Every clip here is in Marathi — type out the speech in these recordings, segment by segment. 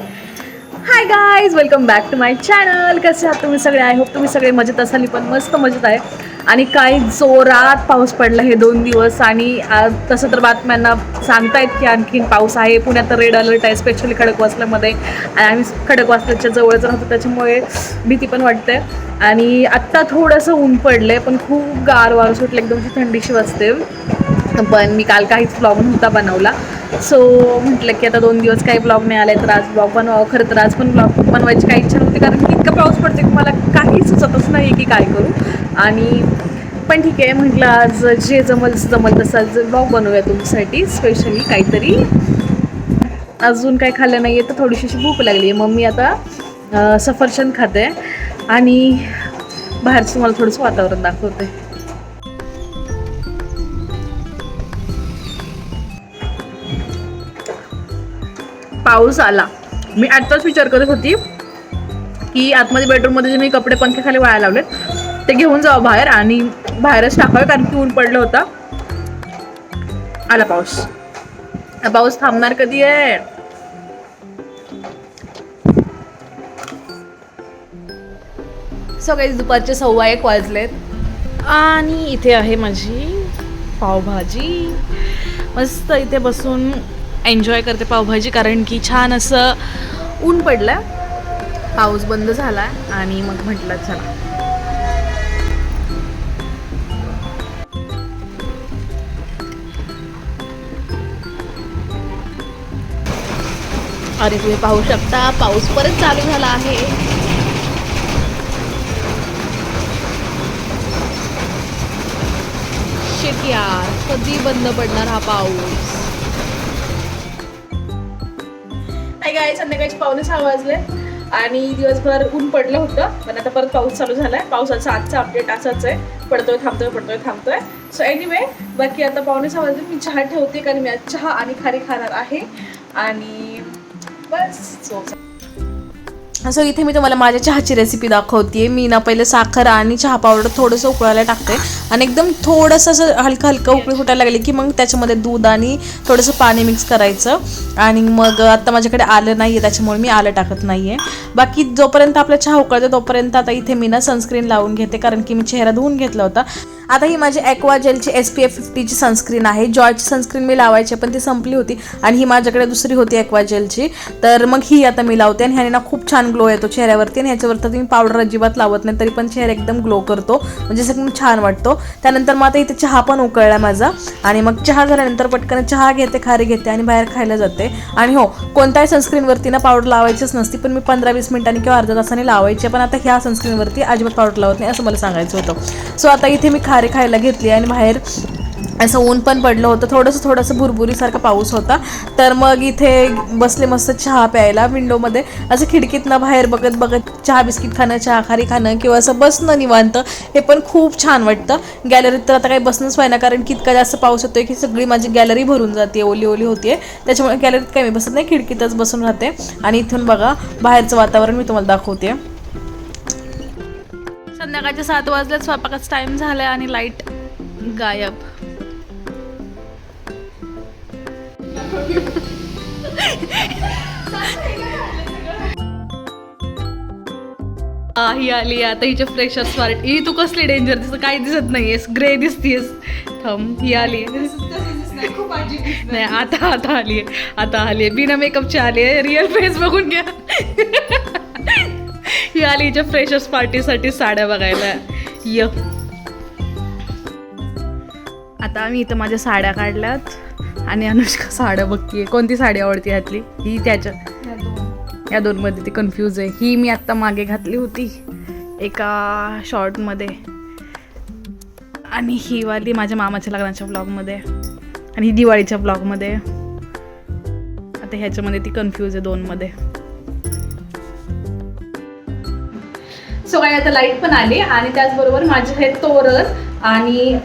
Hi guys welcome back to my channel कसे आहात तुम्ही सगळे? आय होप तुम्ही सगळे मजेत असाल. पण मस्त मजेत आहे. आणि काही जोरात पाऊस पडला हे दोन दिवस. आणि तसं तर बातम्यांना सांगतायत की आणखीन पाऊस आहे. पुण्यात रेड अलर्ट आहे स्पेशली खडकवासल्यामध्ये आणि आम्ही खडकवासल्याच्या जवळच राहतो. त्याच्यामुळे भीती पण वाटते. आणि आत्ता थोडंसं ऊन पडलं आहे पण खूप गार वार सुटलं. एकदम थंडीशी वाजते. पण मी काल काहीच ब्लॉग नव्हता बनवला. सो म्हटलं की आता दोन दिवस काही ब्लॉग नाही आले तर आज ब्लॉग बनवावं. खरं तर आज पण ब्लॉग बनवायची काही इच्छा नव्हती कारण की इतका पाऊस पडते की मला काही सुचतच नाही की काय करू. आणि पण ठीक आहे म्हटलं आज जे जमल जमल तसं आज ब्लॉग बनवूया तुमच्यासाठी स्पेशली काहीतरी. अजून काही खाल्लं नाही आहे तर थोडीशी अशी भूक लागली आहे मम्मी आता सफरचंद खाते. आणि बाहेरचं मला थोडंसं वातावरण दाखवते. पाऊस आला. मी आत्ताच विचार करत होती की आतमध्ये बेडरूममध्ये जे मी कपडे पंखे खाली वाया लावलेत ते घेऊन जावं बाहेर आणि बाहेरच टाकावे कारण की ऊन पडलं होतं. आला पाऊस. पाऊस थांबणार कधी आहे? सगळे दुपारचे सव्वा एक वाजलेत. आणि इथे आहे माझी पावभाजी. मस्त इथे बसून एन्जॉय करते पावभाजी कारण की छान असं ऊन पडलं पाऊस बंद झाला आणि मग म्हटलं चला. अरे तुम्ही पाहू शकता पाऊस परत चालू झाला आहे. यार कधी बंद पडणार हा पाऊस? काय संध्याकाळचे पावणे सहा वाजले आणि दिवसभर ऊन पडलं होतं. पण आता परत पाऊस चालू झालाय. पावसाचा आजचा अपडेट असाच आहे. पडतोय थांबतोय पडतोय थांबतोय. सो एनिवे बाकी आता पावणे सहा वाजले. मी चहा ठेवते कारण मी आज चहा आणि खारी खाणार आहे. आणि बस. सो सो इथे मी तुम्हाला माझ्या चहाची रेसिपी दाखवते मी ना पहिले साखर आणि चहा पावडर थोडंसं उकळायला टाकते. आणि एकदम थोडंसं असं हलकं हलकं उकळी फुटायला लागली की मग त्याच्यामध्ये दूध आणि थोडंसं पाणी मिक्स करायचं. आणि मग आता माझ्याकडे आलं नाही आहे त्याच्यामुळे मी आलं टाकत नाही आहे बाकी जोपर्यंत आपला चहा उकळते तोपर्यंत आता इथे मी ना सनस्क्रीन लावून घेते कारण की मी चेहरा धुवून घेतला होता. आता ही माझी ॲक्वा जेलची एस पी एफ फिफ्टीची सनस्क्रीन आहे. जॉयची सनस्क्रीन मी लावायची पण ती संपली होती आणि ही माझ्याकडे दुसरी होती ॲक्वा जेलची तर मग ही आता मी लावते आणि ह्याने ना खूप छान ग्लो येतो चेहऱ्यावरती आणि ह्याच्यावरती मी पावडर अजिबात लावत नाही तरी पण चेहरा एकदम ग्लो करतो. म्हणजे असं एकदम छान वाटतो. त्यानंतर मग आता इथे चहा पण उकळला माझा. आणि मग चहा झाल्यानंतर पटकन चहा घेते खारी घेते आणि बाहेर खायला जाते. आणि हो कोणत्याही सनस्क्रीनवरती ना पावडर लावायचीच नसती पण मी पंधरा वीस मिनिटांनी किंवा अर्ध्या तासाने लावायची पण आता ह्या सनस्क्रीनवरती अजिबात पावडर लावत नाही असं मला सांगायचं होतं. सो आता इथे मी खा खारी खायला घेतली आणि बाहेर असं ऊन पण पडलं होतं. थोडंसं थोडंसं भुरभुरीसारखा पाऊस होता. तर मग इथे बसले मस्त चहा प्यायला विंडोमध्ये. असं खिडकीतनं बाहेर बघत बघत चहा बिस्किट खाणं चहा खारी खाणं किंवा असं बसणं निवांत हे पण खूप छान वाटतं. गॅलरीत तर आता काही बसणंच व्हायना कारण की इतका जास्त पाऊस होतोय की सगळी माझी गॅलरी भरून जाते ओली ओली होते त्याच्यामुळे गॅलरीत काही मी बसत नाही खिडकीतच बसून राहते. आणि इथून बघा बाहेरचं वातावरण मी तुम्हाला दाखवते. संध्याकाळच्या सात वाजल्यात स्वयंपाकाच टाइम झालाय आणि लाइट गायब. हा, ही आली आता हिच्या फ्रेश पार्ट ही तू कसली डेंजर दिसत काही दिसत नाहीयेस. ग्रे दिसतीयस. थम ही आली नाही आता आता आली आहे आता आली आहे बिना मेकअपची आली आहे रिअल फेस बघून घ्या. आली हिच्या फ्रेशर्स पार्टीसाठी साड्या बघायला. य. आता आम्ही इथं माझ्या साड्या काढल्यात. आणि अनुष्का साड्या बघतीये. कोणती साडी आवडते ह्यातली? ही त्याच्या या दोनमध्ये ती कन्फ्यूज आहे. ही मी आत्ता मागे घातली होती. एका शॉर्टमध्ये आणि ही वाली माझ्या मामाच्या लग्नाच्या ब्लॉगमध्ये आणि ही दिवाळीच्या ब्लॉगमध्ये आता ह्याच्यामध्ये ती कन्फ्यूज आहे दोनमध्ये. सो काय आता लाइट पण आली आणि त्याचबरोबर माझे हे तोरण आणि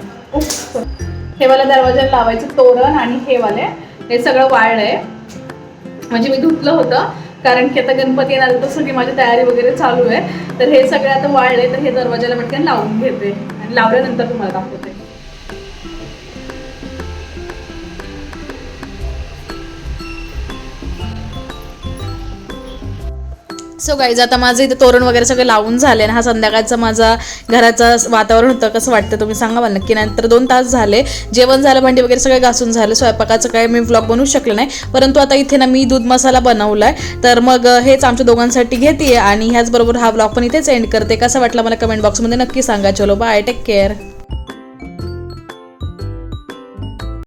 हे वाला दरवाजा लावायचं तोरण आणि हे वाले हे सगळं वाळलंय. म्हणजे मी धुतलं होतं कारण की आता गणपती येणार तर सगळी माझी तयारी वगैरे चालू आहे. तर हे सगळं आता वाळले तर हे दरवाजाला पटकन लावून घेते. आणि लावल्यानंतर तुम्हाला दाखवते. सो गाईज आता माझं इथे तोरण वगैरे सगळं लावून झाले आणि हा संध्याकाळचा माझा घराचं वातावरण होतं कसं वाटतं तुम्ही सांगा मला. नक्की नंतर दोन तास झाले. जेवण झालं भांडी वगैरे सगळं घासून झालं. स्वयंपाकाचं काय मी व्लॉग बनवू शकले नाही. परंतु आता इथे ना मी दूध मसाला बनवला आहे तर मग हेच आमच्या दोघांसाठी घेते आणि ह्याचबरोबर हा व्लॉग पण इथेच एंड करते. कसा वाटला मला कमेंट बॉक्समध्ये नक्की सांगा. चलो बाय टेक केअर